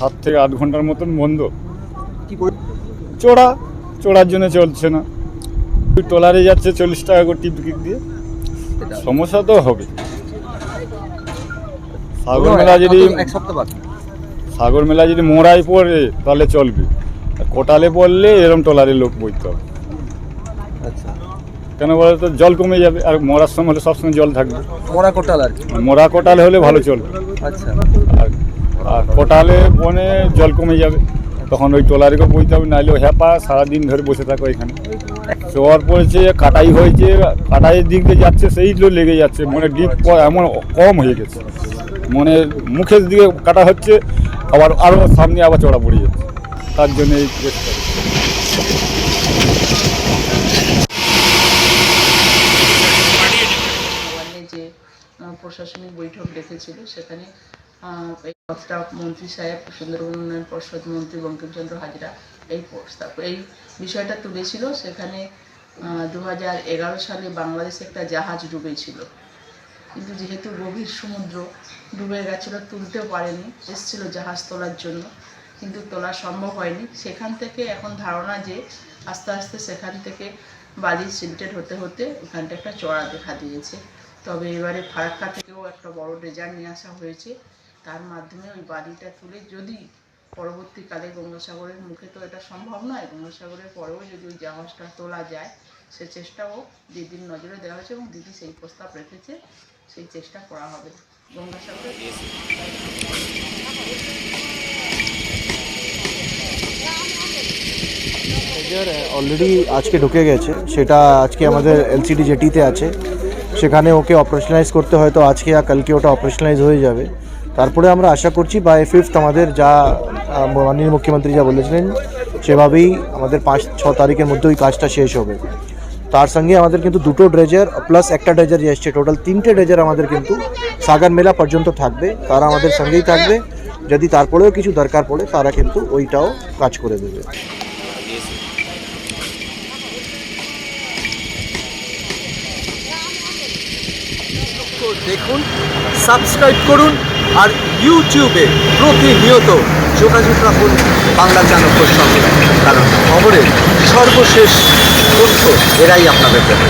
সাত থেকে আট ঘণ্টার মতন বন্ধ। চোরা চোরার জন্য চলছে না। ওই ট্রলারে যাচ্ছে চল্লিশ টাকা করে টিপ টিকিট দিয়ে। সমস্যা তো হবে। সাগর মেলা যদি এক সপ্তাহ বাকি সাগর মেলা যদি মোড়ায় পড়ে তাহলে চলবে। কোটালে পড়লে এরম ট্রলারে লোক বইতে হবে। আচ্ছা। কেন বলে তো জল কমে যাবে। আর মরার সময় হলে সবসময় জল থাকবে। মোড়া কোটাল আর মোড়া কোটালে হলে ভালো চলবে। আচ্ছা। আর আর কোটালে বনে জল কমে যাবে। তখন ওই ট্রলারিকে বইতে হবে নাহলে হ্যাপা সারাদিন ধরে বসে থাকো এখানে। জোয়ার পড়েছে কাটাই হয়েছে কাটাইয়ের দিক দিয়ে যাচ্ছে সেইগুলো লেগে যাচ্ছে। মানে ডিপ এমন কম হয়ে গেছে। মানে মুখের দিকে কাটা হচ্ছে আবার আরও সামনে আবার চড়া পড়ে যাচ্ছে। তার জন্য এই আহ, প্রশাসনিক বৈঠক ডেকেছিল সেখানে কথা মন্ত্রী সাহেব, সুন্দরবন উন্নয়ন পর্ষদ মন্ত্রী বঙ্কিমচন্দ্র হাজরা এই প্রস্তাব এই বিষয়টা তুলেছিল সেখানে দু হাজার এগারো সালে বাংলাদেশে একটা জাহাজ ডুবেছিল। কিন্তু যেহেতু গভীর সমুদ্র, ডুবে গেছিল, তুলতেও পারেনি, এসেছিল জাহাজ তোলার জন্য, কিন্তু তোলা সম্ভব হয়নি। সেখান থেকে এখন ধারণা যে আস্তে আস্তে সেখান থেকে বালি সিল্টেড হতে হতে ওখানটা একটা চড়া দেখা দিয়েছে। তবে এবারে ফারাক্কা থেকেও একটা বড় ড্রেজার নিয়ে আসা হয়েছে। তার মাধ্যমে ওই বালিটা তুলে যদি পরবর্তীকালে গঙ্গাসাগরের মুখে তো এটা সম্ভব নয় গঙ্গাসাগরের পরেও যদি ওই জাহাজটা তোলা যায় সে চেষ্টাও দিদির নজরে দেওয়া হয়েছে এবং দিদি সেই প্রস্তাব রেখেছে সেই চেষ্টা করা হবে। গঙ্গাসাগরে অলরেডি আজকে ঢুকে গেছে। সেটা আজকে আমাদের এলসিডি জেটিতে আছে। সেখানে ওকে অপারেশনালাইজ করতে হয়তো আজকে আর কালকে ওটা অপারেশনালাইজ হয়ে যাবে। তারপরে আমরা আশা করছি বাই ফিফথ আমাদের যা মাননীয় মুখ্যমন্ত্রী যা বলেছিলেন, সেভাবেই আমাদের পাঁচ, ছ তারিখের মধ্যে ওই কাজটা শেষ হবে। তার সঙ্গে আমাদের কিন্তু দুটো ড্রেজার প্লাস একটা ড্রেজার যে এসছে টোটাল তিনটে ড্রেজার আমাদের কিন্তু সাগার মেলা পর্যন্ত থাকবে। তারা আমাদের সঙ্গেই থাকবে। যদি তারপরেও কিছু দরকার পড়ে, তারা কিন্তু ওইটাও কাজ করে দেবে। দেখুন সাবস্ক্রাইব করুন আর ইউটিউবে প্রতিনিয়ত যোগাযোগ রাখুন বাংলা চাণক্যর সঙ্গে কারণ খবরের সর্বশেষ তথ্য এরাই আপনাদের দেবে।